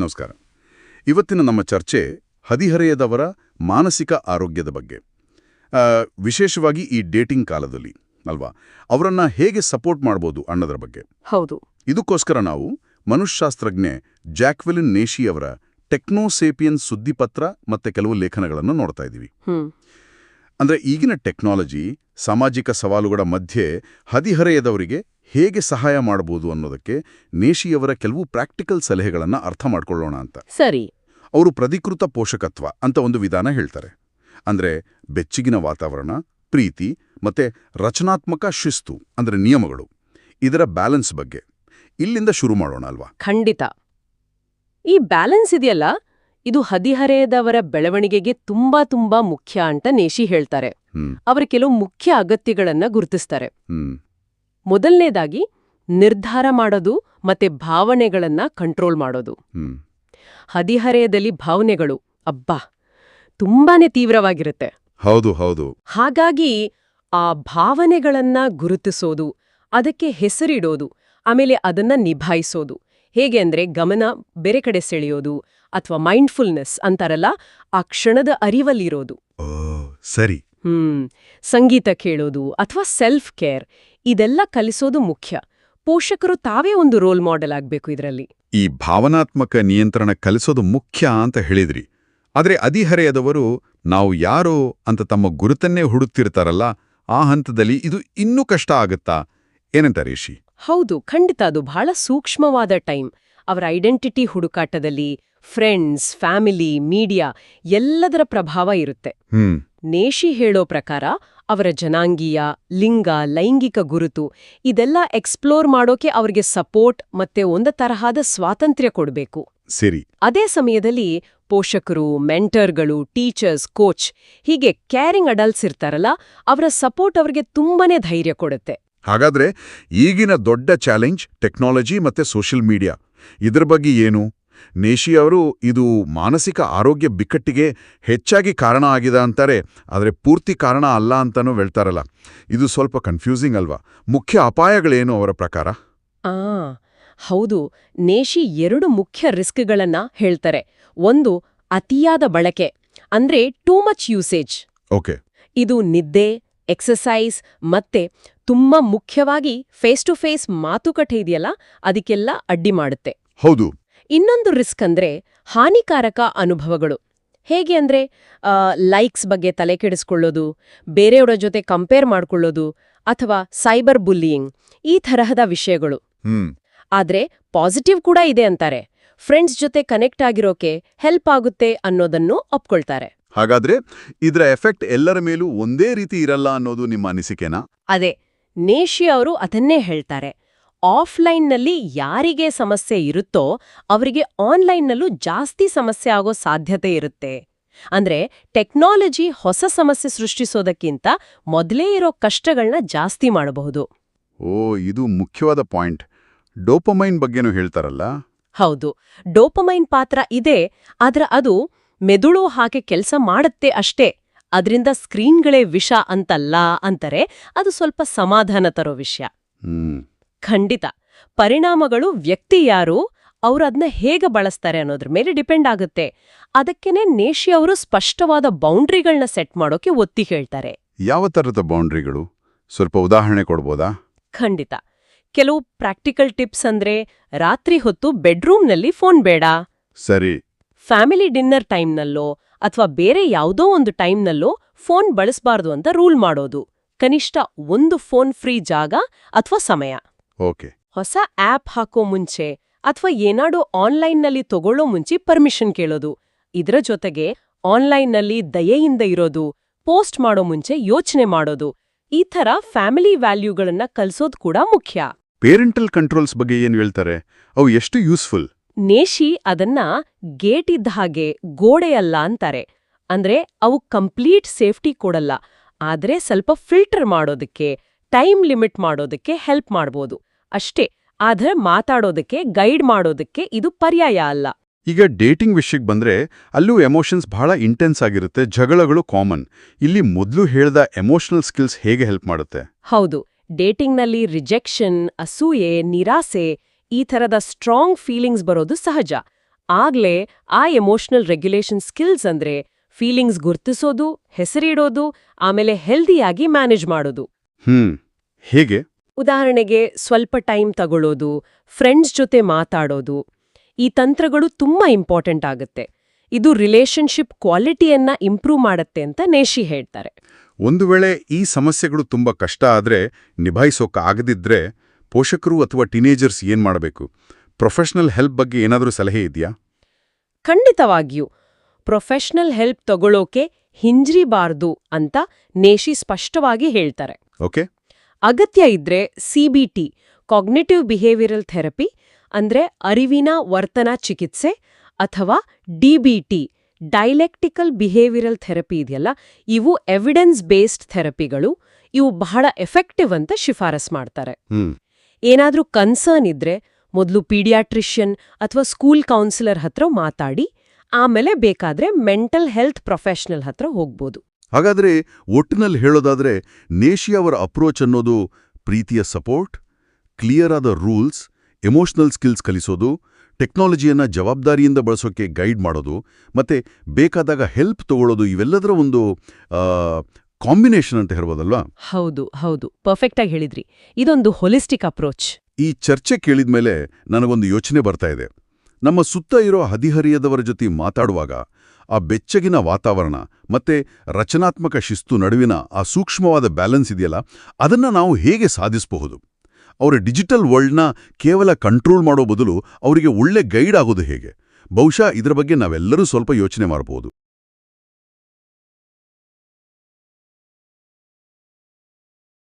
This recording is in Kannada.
ನಮಸ್ಕಾರ. ಇವತ್ತಿನ ನಮ್ಮ ಚರ್ಚೆ ಹದಿಹರೆಯದವರ ಮಾನಸಿಕ ಆರೋಗ್ಯದ ಬಗ್ಗೆ. ಆ, ವಿಶೇಷವಾಗಿ ಈ ಡೇಟಿಂಗ್ ಕಾಲದಲ್ಲಿ ಅಲ್ವಾ? ಅವರನ್ನ ಹೇಗೆ ಸಪೋರ್ಟ್ ಮಾಡ್ಬೋದು ಅನ್ನೋದ್ರ ಬಗ್ಗೆ. ಹೌದು. ಇದಕ್ಕೋಸ್ಕರ ನಾವು ಮನುಷ್ಯಶಾಸ್ತ್ರಜ್ಞೆ ಜಾಕ್ವೆಲಿನ್ ನೇಶಿ ಅವರ ಟೆಕ್ನೋಸೇಪಿಯನ್ ಸುದ್ದಿಪತ್ರ ಮತ್ತೆ ಕೆಲವು ಲೇಖನಗಳನ್ನು ನೋಡ್ತಾ ಇದ್ದೀವಿ. ಅಂದ್ರೆ ಈಗಿನ ಟೆಕ್ನಾಲಜಿ ಸಾಮಾಜಿಕ ಸವಾಲುಗಳ ಮಧ್ಯೆ ಹದಿಹರೆಯದವರಿಗೆ ಹೇಗೆ ಸಹಾಯ ಮಾಡಬಹುದು ಅನ್ನೋದಕ್ಕೆ ನೇಷಿಯವರ ಕೆಲವು ಪ್ರಾಕ್ಟಿಕಲ್ ಸಲಹೆಗಳನ್ನು ಅರ್ಥ ಮಾಡ್ಕೊಳ್ಳೋಣ ಅಂತ. ಸರಿ. ಅವರು ಪ್ರಧಿಕೃತ ಪೋಷಕತ್ವ ಅಂತ ಒಂದು ವಿಧಾನ ಹೇಳ್ತಾರೆ. ಅಂದ್ರೆ ಬೆಚ್ಚಗಿನ ವಾತಾವರಣ ಪ್ರೀತಿ ಮತ್ತೆ ರಚನಾತ್ಮಕ ಶಿಸ್ತು ಅಂದರೆ ನಿಯಮಗಳು. ಇದರ ಬ್ಯಾಲೆನ್ಸ್ ಬಗ್ಗೆ. ಇಲ್ಲಿಂದ ಶುರು ಮಾಡೋಣ ಅಲ್ವಾ? ಖಂಡಿತ. ಈ ಬ್ಯಾಲೆನ್ಸ್ ಇದೆಯಲ್ಲ? ಇದು ಹದಿಹರೆಯದವರ ಬೆಳವಣಿಗೆಗೆ ತುಂಬಾ ತುಂಬಾ ಮುಖ್ಯ ಅಂತ ನೇಷಿ ಹೇಳ್ತಾರೆ. ಅವರ ಕೆಲವು ಮುಖ್ಯ ಅಗತ್ಯಗಳನ್ನ ಗುರುತಿಸ್ತಾರೆ. ಮೊದಲನೇದಾಗಿ ನಿರ್ಧಾರ ಮಾಡೋದು ಮತ್ತೆ ಭಾವನೆಗಳನ್ನ ಕಂಟ್ರೋಲ್ ಮಾಡೋದು. ಹ್ಮ್. ಹದಿಹರೆಯದಲ್ಲಿ ಭಾವನೆಗಳು ಅಬ್ಬಾ ತುಂಬಾನೇ ತೀವ್ರವಾಗಿರುತ್ತೆ. ಹೌದು ಹೌದು. ಹಾಗಾಗಿ ಆ ಭಾವನೆಗಳನ್ನ ಗುರುತಿಸೋದು ಅದಕ್ಕೆ ಹೆಸರಿಡೋದು ಆಮೇಲೆ ಅದನ್ನ ನಿಭಾಯಿಸೋದು. ಹೇಗೆ ಅಂದ್ರೆ ಗಮನ ಬೇರೆ ಕಡೆ ಸೆಳೆಯೋದು ಅಥವಾ ಮೈಂಡ್ಫುಲ್ನೆಸ್ ಅಂತಾರಲ್ಲ ಆ ಕ್ಷಣದ ಅರಿವಲ್ಲಿರೋದು. ಸರಿ. ಹ್ಮ್ ಸಂಗೀತ ಕೇಳೋದು ಅಥವಾ ಸೆಲ್ಫ್ ಕೇರ್ ಇದೆಲ್ಲ ಕಲಿಸೋದು ಮುಖ್ಯ. ಪೋಷಕರು ತಾವೇ ಒಂದು ರೋಲ್ ಮಾಡೆಲ್ ಆಗಬೇಕು ಇದರಲ್ಲಿ. ಈ ಭಾವನಾತ್ಮಕ ನಿಯಂತ್ರಣ ಕಲಿಸೋದು ಮುಖ್ಯ ಅಂತ ಹೇಳಿದ್ರಿ. ಆದರೆ ಅದಿಹರೆಯದವರು ನಾವು ಯಾರೋ ಅಂತ ತಮ್ಮ ಗುರುತನ್ನೇ ಹುಡುಕ್ತಿರ್ತಾರಲ್ಲ ಆ ಹಂತದಲ್ಲಿ ಇದು ಇನ್ನೂ ಕಷ್ಟ ಆಗುತ್ತಾ? ಏನಂತ ರೇಷಿ? ಹೌದು ಖಂಡಿತ ಅದು ಬಹಳ ಸೂಕ್ಷ್ಮವಾದ ಟೈಮ್. ಅವರ ಐಡೆಂಟಿಟಿ ಹುಡುಕಾಟದಲ್ಲಿ ಫ್ರೆಂಡ್ಸ್ ಫ್ಯಾಮಿಲಿ ಮೀಡಿಯಾ ಎಲ್ಲದರ ಪ್ರಭಾವ ಇರುತ್ತೆ. ನೇಶಿ ಹೇಳೋ ಪ್ರಕಾರ ಅವರ ಜನಾಂಗೀಯ ಲಿಂಗ ಲೈಂಗಿಕ ಗುರುತು ಇದೆಲ್ಲ ಎಕ್ಸ್ಪ್ಲೋರ್ ಮಾಡೋಕೆ ಅವರಿಗೆ ಸಪೋರ್ಟ್ ಮತ್ತೆ ಒಂದ ತರಹದ ಸ್ವಾತಂತ್ರ್ಯ ಕೊಡಬೇಕು. ಸರಿ. ಅದೇ ಸಮಯದಲ್ಲಿ ಪೋಷಕರು ಮೆಂಟರ್ಗಳು ಟೀಚರ್ಸ್ ಕೋಚ್ ಹೀಗೆ ಕ್ಯಾರಿಂಗ್ ಅಡಲ್ಟ್ಸ್ ಇರ್ತಾರಲ್ಲ ಅವರ ಸಪೋರ್ಟ್ ಅವರಿಗೆ ತುಂಬಾನೇ ಧೈರ್ಯ ಕೊಡುತ್ತೆ. ಹಾಗಾದ್ರೆ ಈಗಿನ ದೊಡ್ಡ ಚಾಲೆಂಜ್ ಟೆಕ್ನಾಲಜಿ ಮತ್ತೆ ಸೋಷಿಯಲ್ ಮೀಡಿಯಾ ಇದ್ರ ಬಗ್ಗೆ ಏನು? ನೇಶಿ ಅವರು ಇದು ಮಾನಸಿಕ ಆರೋಗ್ಯ ಬಿಕ್ಕಟ್ಟಿಗೆ ಹೆಚ್ಚಾಗಿ ಕಾರಣ ಆಗಿದೆ ಅಂತಾರೆ ಆದರೆ ಪೂರ್ತಿ ಕಾರಣ ಅಲ್ಲ ಅಂತಾನೂ ಹೇಳ್ತಾರಲ್ಲ. ಇದು ಸ್ವಲ್ಪ ಕನ್ಫ್ಯೂಸಿಂಗ್ ಅಲ್ವಾ? ಮುಖ್ಯ ಅಪಾಯಗಳೇನು ಅವರ ಪ್ರಕಾರ? ಆ ಹೌದು. ನೇಶಿ ಎರಡು ಮುಖ್ಯ ರಿಸ್ಕ್ಗಳನ್ನ ಹೇಳ್ತಾರೆ. ಒಂದು ಅತಿಯಾದ ಬಳಕೆ ಅಂದ್ರೆ ಟೂ ಮಚ್ ಯೂಸೇಜ್. ಓಕೆ. ಇದು ನಿದ್ದೆ ಎಕ್ಸಸೈಸ್ ಮತ್ತೆ ತುಂಬಾ ಮುಖ್ಯವಾಗಿ ಫೇಸ್ ಟು ಫೇಸ್ ಮಾತುಕತೆ ಇದೆಯಲ್ಲ ಅದಕ್ಕೆಲ್ಲ ಅಡ್ಡಿ ಮಾಡುತ್ತೆ. ಹೌದು. ಇನ್ನೊಂದು ರಿಸ್ಕ್ ಅಂದ್ರೆ ಹಾನಿಕಾರಕ ಅನುಭವಗಳು. ಹೇಗೆ ಅಂದ್ರೆ ಲೈಕ್ಸ್ ಬಗ್ಗೆ ತಲೆ ಕೆಡಿಸ್ಕೊಳ್ಳೋದು ಬೇರೆಯವರ ಜೊತೆ ಕಂಪೇರ್ ಮಾಡ್ಕೊಳ್ಳೋದು ಅಥವಾ ಸೈಬರ್ ಬುಲ್ಲಿಯಿಂಗ್ ಈ ತರಹದ ವಿಷಯಗಳು. ಆದ್ರೆ ಪಾಸಿಟಿವ್ ಕೂಡ ಇದೆ ಅಂತಾರೆ. ಫ್ರೆಂಡ್ಸ್ ಜೊತೆ ಕನೆಕ್ಟ್ ಆಗಿರೋಕೆ ಹೆಲ್ಪ್ ಆಗುತ್ತೆ ಅನ್ನೋದನ್ನು ಒಪ್ಕೊಳ್ತಾರೆ. ಹಾಗಾದ್ರೆ ಇದರ ಎಫೆಕ್ಟ್ ಎಲ್ಲರ ಮೇಲೂ ಒಂದೇ ರೀತಿ ಇರಲ್ಲ ಅನ್ನೋದು ನಿಮ್ಮ ಅನಿಸಿಕೆನಾ? ಅದೇ ನೇಶಿ ಅವರು ಅದನ್ನೇ ಹೇಳ್ತಾರೆ. ಆಫ್ಲೈನ್ನಲ್ಲಿ ಯಾರಿಗೆ ಸಮಸ್ಯೆ ಇರುತ್ತೋ ಅವರಿಗೆ ಆನ್ಲೈನ್ನಲ್ಲೂ ಜಾಸ್ತಿ ಸಮಸ್ಯೆ ಆಗೋ ಸಾಧ್ಯತೆ ಇರುತ್ತೆ. ಅಂದ್ರೆ ಟೆಕ್ನಾಲಜಿ ಹೊಸ ಸಮಸ್ಯೆ ಸೃಷ್ಟಿಸೋದಕ್ಕಿಂತ ಮೊದಲೇ ಇರೋ ಕಷ್ಟಗಳನ್ನ ಜಾಸ್ತಿ ಮಾಡಬಹುದು. ಓ ಇದು ಮುಖ್ಯವಾದ ಪಾಯಿಂಟ್. ಡೋಪಮೈನ್ ಬಗ್ಗೆನೂ ಹೇಳ್ತಾರಲ್ಲ? ಹೌದು. ಡೋಪಮೈನ್ ಪಾತ್ರ ಇದೆ ಆದ್ರೆ ಅದು ಮೆದುಳು ಹಾಗೆ ಕೆಲಸ ಮಾಡುತ್ತೆ ಅಷ್ಟೇ. ಅದರಿಂದ ಸ್ಕ್ರೀನ್ಗಳೇ ವಿಷ ಅಂತಲ್ಲ ಅಂತಾರೆ. ಅದು ಸ್ವಲ್ಪ ಸಮಾಧಾನ ತರೋ ವಿಷಯ. ಖಂಡಿತ. ಪರಿಣಾಮಗಳು ವ್ಯಕ್ತಿ ಯಾರು ಅವ್ರು ಅದನ್ನ ಹೇಗೆ ಬಳಸ್ತಾರೆ ಅನ್ನೋದ್ರ ಮೇಲೆ ಡಿಪೆಂಡ್ ಆಗುತ್ತೆ. ಅದಕ್ಕೇನೆ ನೇಷಿ ಅವರು ಸ್ಪಷ್ಟವಾದ ಬೌಂಡ್ರಿಗಳನ್ನ ಸೆಟ್ ಮಾಡೋಕೆ ಒತ್ತಿ ಹೇಳ್ತಾರೆ. ಯಾವ ಥರದ ಬೌಂಡ್ರಿಗಳು? ಸ್ವಲ್ಪ ಉದಾಹರಣೆ ಕೊಡ್ಬೋದಾ? ಖಂಡಿತ. ಕೆಲವು ಪ್ರಾಕ್ಟಿಕಲ್ ಟಿಪ್ಸ್ ಅಂದ್ರೆ ರಾತ್ರಿ ಹೊತ್ತು ಬೆಡ್ರೂಮ್ನಲ್ಲಿ ಫೋನ್ ಬೇಡ. ಸರಿ. ಫ್ಯಾಮಿಲಿ ಡಿನ್ನರ್ ಟೈಮ್ನಲ್ಲೋ ಅಥವಾ ಬೇರೆ ಯಾವುದೋ ಒಂದು ಟೈಮ್ನಲ್ಲೋ ಫೋನ್ ಬಳಸಬಾರ್ದು ಅಂತ ರೂಲ್ ಮಾಡೋದು. ಕನಿಷ್ಠ ಒಂದು ಫೋನ್ ಫ್ರೀ ಜಾಗ ಅಥವಾ ಸಮಯ. ಓಕೆ. ಹೊಸ ಆಪ್ ಹಾಕೋ ಮುಂಚೆ ಅಥವಾ ಏನಾಡೋ ಆನ್ಲೈನ್ನಲ್ಲಿ ತಗೊಳ್ಳೋ ಮುಂಚೆ ಪರ್ಮಿಷನ್ ಕೇಳೋದು. ಇದರ ಜೊತೆಗೆ ಆನ್ಲೈನ್ನಲ್ಲಿ ದಯೆಯಿಂದ ಇರೋದು ಪೋಸ್ಟ್ ಮಾಡೋ ಮುಂಚೆ ಯೋಚನೆ ಮಾಡೋದು. ಈ ಥರ ಫ್ಯಾಮಿಲಿ ವ್ಯಾಲ್ಯೂಗಳನ್ನ ಕಲ್ಸೋದ್ ಕೂಡ ಮುಖ್ಯ. ಪೇರೆಂಟಲ್ ಕಂಟ್ರೋಲ್ಸ್ ಬಗ್ಗೆ ಏನು ಹೇಳ್ತಾರೆ? ಅವು ಎಷ್ಟು ಯೂಸ್ಫುಲ್? ನೇಶಿ ಅದನ್ನ ಗೇಟ್ ಇದ್ದ ಹಾಗೆ ಗೋಡೆಯಲ್ಲ ಅಂತಾರೆ. ಅಂದ್ರೆ ಅವು ಕಂಪ್ಲೀಟ್ ಸೇಫ್ಟಿ ಕೊಡಲ್ಲ. ಆದ್ರೆ ಸ್ವಲ್ಪ ಫಿಲ್ಟರ್ ಮಾಡೋದಕ್ಕೆ ಟೈಮ್ ಲಿಮಿಟ್ ಮಾಡೋದಕ್ಕೆ ಹೆಲ್ಪ್ ಮಾಡ್ಬೋದು. ಅಷ್ಟೇ ಆದರೆ ಮಾತಾಡೋದಕ್ಕೆ ಗೈಡ್ ಮಾಡೋದಕ್ಕೆ ಇದು ಪರ್ಯಾಯ ಅಲ್ಲ. ಈಗ ಡೇಟಿಂಗ್ ವಿಷಯಕ್ಕೆ ಬಂದ್ರೆ ಅಲ್ಲೂ ಎಮೋಷನ್ಸ್ ಬಹಳ ಇಂಟೆನ್ಸ್ ಆಗಿರುತ್ತೆ ಜಗಳಗಳು ಕಾಮನ್. ಇಲ್ಲಿ ಮೊದಲು ಹೇಳ್ದ ಎಮೋಷನಲ್ ಸ್ಕಿಲ್ಸ್ ಹೇಗೆ ಹೆಲ್ಪ್ ಮಾಡುತ್ತೆ? ಹೌದು ಡೇಟಿಂಗ್ನಲ್ಲಿ ರಿಜೆಕ್ಷನ್ ಅಸೂಯೆ ನಿರಾಸೆ ಈ ಥರದ ಸ್ಟ್ರಾಂಗ್ ಫೀಲಿಂಗ್ಸ್ ಬರೋದು ಸಹಜ. ಆಗ್ಲೇ ಆ ಎಮೋಷನಲ್ ರೆಗ್ಯುಲೇಷನ್ ಸ್ಕಿಲ್ಸ್ ಅಂದ್ರೆ ಫೀಲಿಂಗ್ಸ್ ಗುರ್ತಿಸೋದು ಹೆಸರಿಡೋದು ಆಮೇಲೆ ಹೆಲ್ದಿಯಾಗಿ ಮ್ಯಾನೇಜ್ ಮಾಡೋದು. ಹ್ಮ್ ಹೇಗೆ? ಉದಾಹರಣೆಗೆ ಸ್ವಲ್ಪ ಟೈಮ್ ತಗೊಳ್ಳೋದು ಫ್ರೆಂಡ್ಸ್ ಜೊತೆ ಮಾತಾಡೋದು ಈ ತಂತ್ರಗಳು ತುಂಬಾ ಇಂಪಾರ್ಟೆಂಟ್ ಆಗುತ್ತೆ. ಇದು ರಿಲೇಶನ್ಶಿಪ್ ಕ್ವಾಲಿಟಿಯನ್ನ ಇಂಪ್ರೂವ್ ಮಾಡುತ್ತೆ ಅಂತ ನೇಶಿ ಹೇಳ್ತಾರೆ. ಒಂದು ವೇಳೆ ಈ ಸಮಸ್ಯೆಗಳು ತುಂಬಾ ಕಷ್ಟ ಆದ್ರೆ ನಿಭಾಯಿಸೋಕೆ ಆಗದಿದ್ರೆ ಪೋಷಕರು ಅಥವಾ ಟೀನೇಜರ್ಸ್ ಏನ್ ಮಾಡಬೇಕು? ಪ್ರೊಫೆಷನಲ್ ಹೆಲ್ಪ್ ಬಗ್ಗೆ ಏನಾದರೂ ಸಲಹೆ ಇದೆಯಾ? ಖಂಡಿತವಾಗಿಯೂ. ಪ್ರೊಫೆಷನಲ್ ಹೆಲ್ಪ್ ತಗೊಳ್ಳೋಕೆ ಹಿಂಜ್ರಿಬಾರ್ದು ಅಂತ ನೇಶಿ ಸ್ಪಷ್ಟವಾಗಿ ಹೇಳ್ತಾರೆ. ಓಕೆ. ಅಗತ್ಯ ಇದ್ರೆ ಸಿಬಿಟಿ ಕಾಗ್ನಿಟಿವ್ ಬಿಹೇವಿಯರಲ್ ಥೆರಪಿ ಅಂದ್ರೆ ಅರಿವಿನ ವರ್ತನ ಚಿಕಿತ್ಸೆ ಅಥವಾ ಡಿಬಿಟಿ ಡೈಲೆಕ್ಟಿಕಲ್ ಬಿಹೇವಿಯರಲ್ ಥೆರಪಿ ಇದೆಯಲ್ಲ ಇವು ಎವಿಡೆನ್ಸ್ ಬೇಸ್ಡ್ ಥೆರಪಿಗಳು ಇವು ಬಹಳ ಎಫೆಕ್ಟಿವ್ ಅಂತ ಶಿಫಾರಸ್ ಮಾಡ್ತಾರೆ. ಏನಾದರೂ ಏನಾದ್ರೂ ಕನ್ಸರ್ನ್ ಇದ್ರೆ ಮೊದಲು ಪೀಡಿಯಾಟ್ರಿಷಿಯನ್ ಅಥವಾ ಸ್ಕೂಲ್ ಕೌನ್ಸಿಲರ್ ಹತ್ರ ಮಾತಾಡಿ ಆಮೇಲೆ ಬೇಕಾದ್ರೆ ಮೆಂಟಲ್ ಹೆಲ್ತ್ ಪ್ರೊಫೆಷನಲ್ ಹತ್ರ ಹೋಗ್ಬೋದು. ಹಾಗಾದ್ರೆ ಒಟ್ಟಿನಲ್ಲಿ ಹೇಳೋದಾದ್ರೆ ನೇಶಿ ಅವರ ಅಪ್ರೋಚ್ ಅನ್ನೋದು ಪ್ರೀತಿಯ ಸಪೋರ್ಟ್ ಕ್ಲಿಯರ್ ಆದ ರೂಲ್ಸ್ ಎಮೋಷನಲ್ ಸ್ಕಿಲ್ಸ್ ಕಲಿಸೋದು ಟೆಕ್ನಾಲಜಿಯನ್ನ ಜವಾಬ್ದಾರಿಯಿಂದ ಬಳಸೋಕೆ ಗೈಡ್ ಮಾಡೋದು ಮತ್ತೆ ಬೇಕಾದಾಗ ಹೆಲ್ಪ್ ತಗೊಳ್ಳೋದು ಇವೆಲ್ಲದರ ಒಂದು ಕಾಂಬಿನೇಷನ್ ಅಂತ ಹೇಳ್ಬೋದಲ್ವಾ? ಹೌದು ಹೌದು. ಪರ್ಫೆಕ್ಟ್ ಆಗಿ ಹೇಳಿದ್ರಿ. ಇದೊಂದು ಹೊಲಿಸ್ಟಿಕ್ ಅಪ್ರೋಚ್ ಈ ಚರ್ಚೆ ಕೇಳಿದ ಮೇಲೆ ನನಗೊಂದು ಯೋಚನೆ ಬರ್ತಾ ಇದೆ. ನಮ್ಮ ಸುತ್ತ ಇರೋ ಹದಿಹರಿಯದವರ ಜೊತೆ ಮಾತಾಡುವಾಗ ಆ ಬೆಚ್ಚಗಿನ ವಾತಾವರಣ ಮತ್ತೆ ರಚನಾತ್ಮಕ ಶಿಸ್ತು ನಡುವಿನ ಆ ಸೂಕ್ಷ್ಮವಾದ ಬ್ಯಾಲೆನ್ಸ್ ಇದೆಯಲ್ಲ, ಅದನ್ನ ನಾವು ಹೇಗೆ ಸಾಧಿಸಬಹುದು? ಅವರ ಡಿಜಿಟಲ್ ವರ್ಲ್ಡ್ನ ಕೇವಲ ಕಂಟ್ರೋಲ್ ಮಾಡೋ ಬದಲು ಅವರಿಗೆ ಒಳ್ಳೆ ಗೈಡ್ ಆಗೋದು ಹೇಗೆ? ಬಹುಶಃ ಇದರ ಬಗ್ಗೆ ನಾವೆಲ್ಲರೂ ಸ್ವಲ್ಪ ಯೋಚನೆ ಮಾಡಬಹುದು